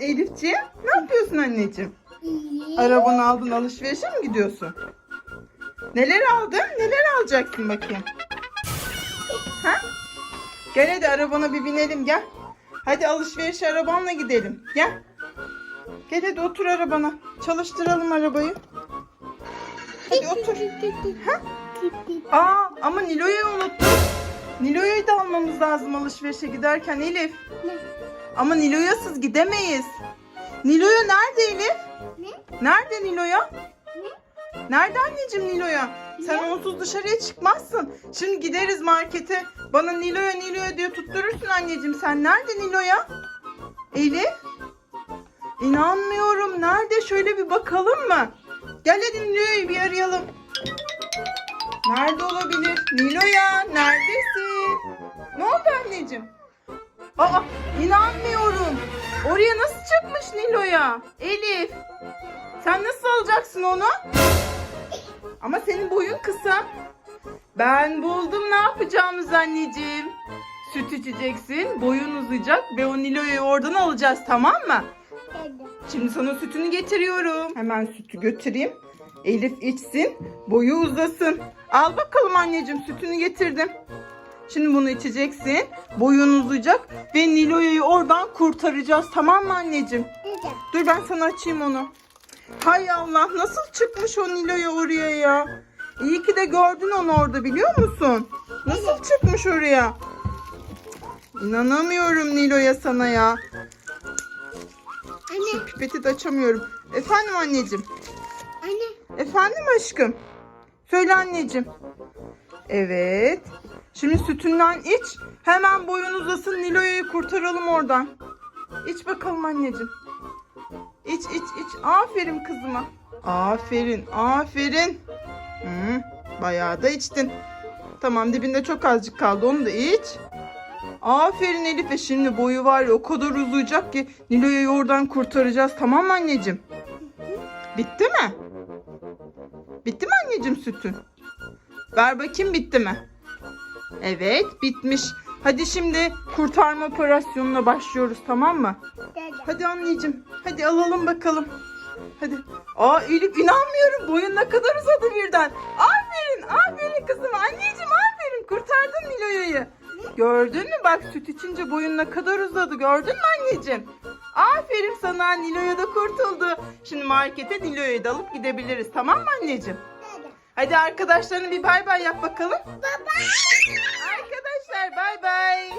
Elifciğim ne yapıyorsun anneciğim? Arabanı aldın alışverişe mi gidiyorsun? Neler aldın? Neler alacaksın bakayım? Ha? Gel hadi arabana bir binelim gel. Hadi alışveriş arabanla gidelim. Gel. Gel hadi otur arabana. Çalıştıralım arabayı. Hadi otur. Ha? Aa ama Nilo'yu unuttum. Nilo'yu da almamız lazım alışverişe giderken Elif. Ne? Ama Nilo'yasız gidemeyiz. Nilo'ya nerede Elif? Ne? Nerede Nilo'ya? Ne? Nerede anneciğim Nilo'ya? Sen onsuz dışarıya çıkmazsın. Şimdi gideriz markete. Bana Nilo'ya Nilo'ya diye tutturursun anneciğim. Sen nerede Nilo'ya? Elif? İnanmıyorum. Nerede? Şöyle bir bakalım mı? Gel hadi Nilo'yu bir arayalım. Nerede olabilir? Nilo'ya neredesin? Ne oldu anneciğim? Aa inanmıyorum. Oraya nasıl çıkmış Nilo'ya? Elif. Sen nasıl alacaksın onu? Ama senin boyun kısa. Ben buldum ne yapacağımız anneciğim. Süt içeceksin, boyun uzayacak ve o Nilo'yu oradan alacağız tamam mı? Şimdi sana sütünü getiriyorum. Hemen sütü götüreyim. Elif içsin, boyu uzasın. Al bakalım anneciğim sütünü getirdim. Şimdi bunu içeceksin. Boyun uzayacak ve Nilo'yu oradan kurtaracağız. Tamam mı anneciğim? Dedi. Dur ben sana açayım onu. Hay Allah nasıl çıkmış o Nilo'ya oraya ya? İyi ki de gördün onu orada biliyor musun? Nasıl çıkmış oraya? İnanamıyorum Nilo'ya sana ya. Anne. Şu pipeti de açamıyorum. Efendim anneciğim. Anne. Efendim aşkım. Söyle anneciğim. Evet. Şimdi sütünden iç. Hemen boyun uzasın Nilo'yu kurtaralım oradan. İç bakalım anneciğim. İç iç iç. Aferin kızıma. Aferin aferin. Hı, bayağı da içtin. Tamam dibinde çok azıcık kaldı onu da iç. Aferin Elif ve şimdi boyu var ya o kadar uzayacak ki Nilo'yu oradan kurtaracağız tamam mı anneciğim? Bitti mi? Bitti mi anneciğim sütün? Ver bakayım bitti mi? Evet bitmiş. Hadi şimdi kurtarma operasyonuna başlıyoruz tamam mı? Hadi anneciğim. Hadi alalım bakalım. Hadi. Aa Elif inanmıyorum. Boyun ne kadar uzadı birden. Aferin. Aferin kızım. Anneciğim aferin. Kurtardın Nilo'yu. Gördün mü? Bak süt içince boyun ne kadar uzadı. Gördün mü anneciğim? Aferin sana. Nilo'ya da kurtuldu. Şimdi markete Nilo'yu da alıp gidebiliriz. Tamam mı anneciğim? Hadi arkadaşlarına bir bay bay yap bakalım. Baba. Arkadaşlar bay bay.